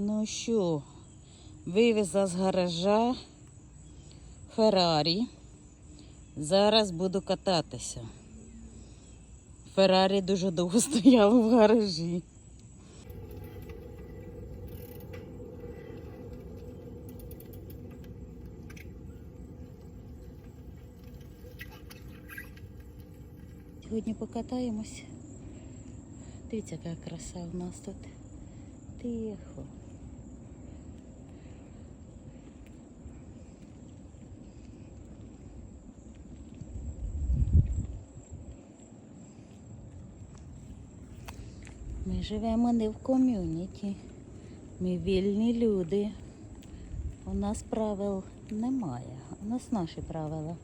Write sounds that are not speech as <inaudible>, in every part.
Ну що, вивезла з гаража Феррарі. Зараз буду кататися. Феррарі дуже довго <laughs> стояло в гаражі. Сьогодні покатаємось. Дивіться, яка краса у нас тут. Тихо. Ми живемо не в ком'юніті. Ми вільні люди. У нас правил немає. У нас наші правила.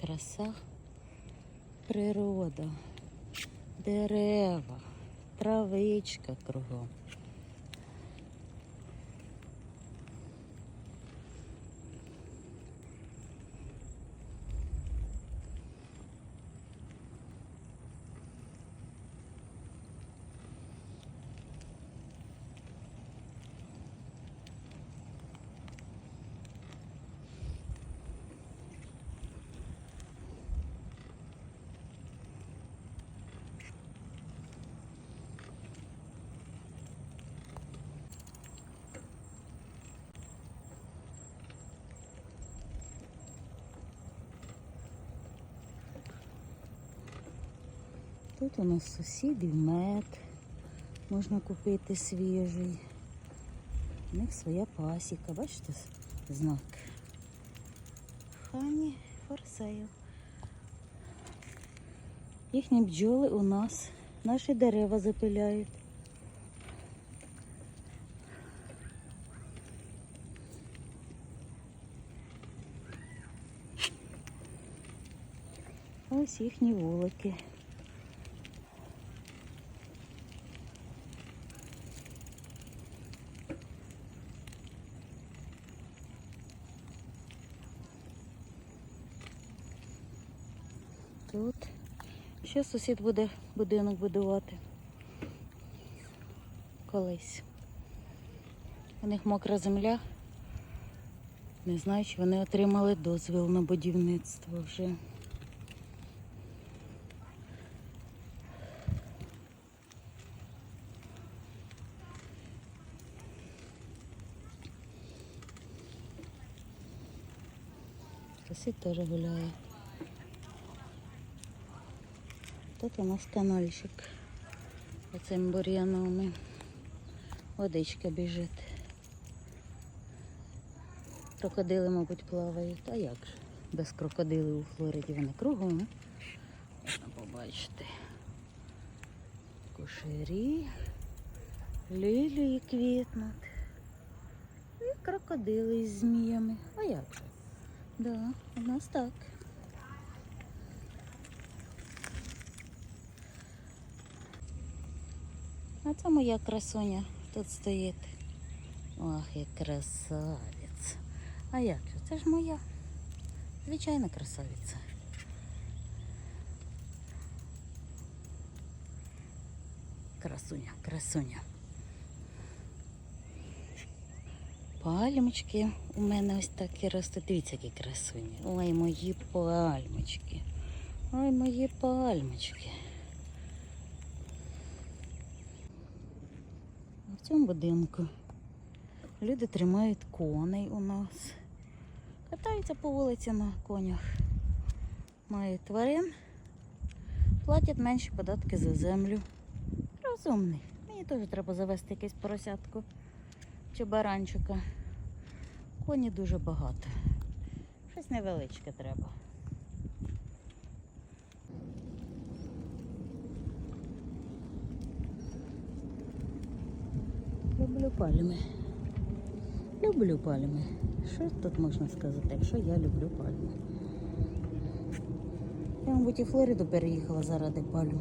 Краса, природа, дерева, травичка кругом. Тут у нас сусідів мед можна купити свіжий. У них своя пасіка, бачите знак. Хані форсейл. Їхні бджоли у нас наші дерева запиляють. Ось їхні вулики. Тут ще сусід буде будинок будувати. Колись. У них мокра земля. Не знаю, чи вони отримали дозвіл на будівництво вже. Сусід теж гуляє. Тут у нас канальчик. Оцим бур'яном. Водичка біжить. Крокодили, мабуть, плавають. А як же? Без крокодилів у Флориді вони кругом. Можна побачити. Кушері, лілії квітнуть. І крокодили з зміями. А як же? Да, у нас так. А це моя красуня тут стоїть. Ох, як красавець. А як же? Це ж моя. Звичайна красавиця. Красуня, красуня. Пальмочки у мене ось такі ростуть. Дивіться, які красуні. Ой, мої пальмочки. Ой, мої пальмочки. В цьому будинку люди тримають коней у нас. Катаються по вулиці на конях. Мають тварин, платять менші податки за землю. Розумний. Мені теж треба завести якесь поросятку чи баранчика. Коні дуже багато. Щось невеличке треба. Люблю пальми. Люблю пальми. Що тут можна сказати, якщо я люблю пальми? Я, мабуть, і Флориду переїхала заради пальм.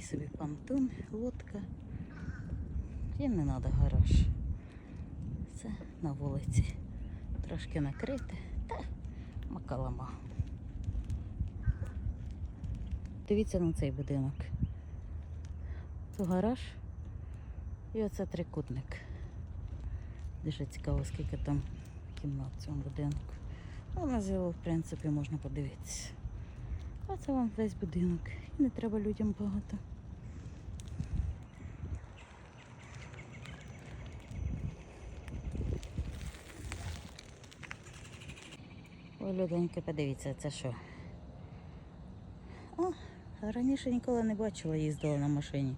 Людей собі понтон, лодка. Їм не треба гараж. Це на вулиці. Трошки накрите. Та макалама. Дивіться на цей будинок. Тут гараж і оце трикутник. Дуже цікаво, скільки там кімнат в цьому будинку. Ну, на зіло, в принципі, можна подивитися. А це вам весь будинок. І не треба людям багато. Ой, подивіться, це що? О, раніше ніколи не бачила, їздила на машині.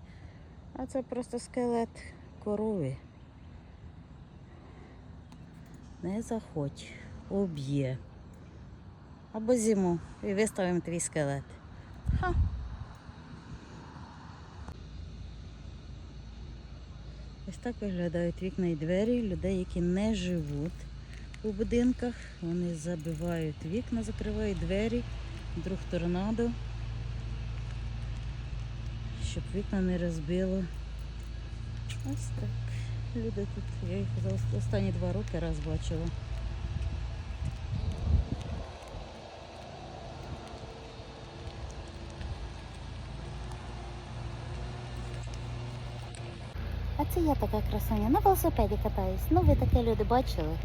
А це просто скелет корови. Не заходь, об'є. Або зиму і виставимо твій скелет. Ха. Ось так виглядають вікна і двері людей, які не живуть у будинках. Вони забивають вікна, закривають двері, вдруг торнадо, щоб вікна не розбило. Ось так. Люди тут, я їх за останні два роки раз бачила. А це я така красуня. На велосипеді катаюсь. Ну ви таке люди бачили.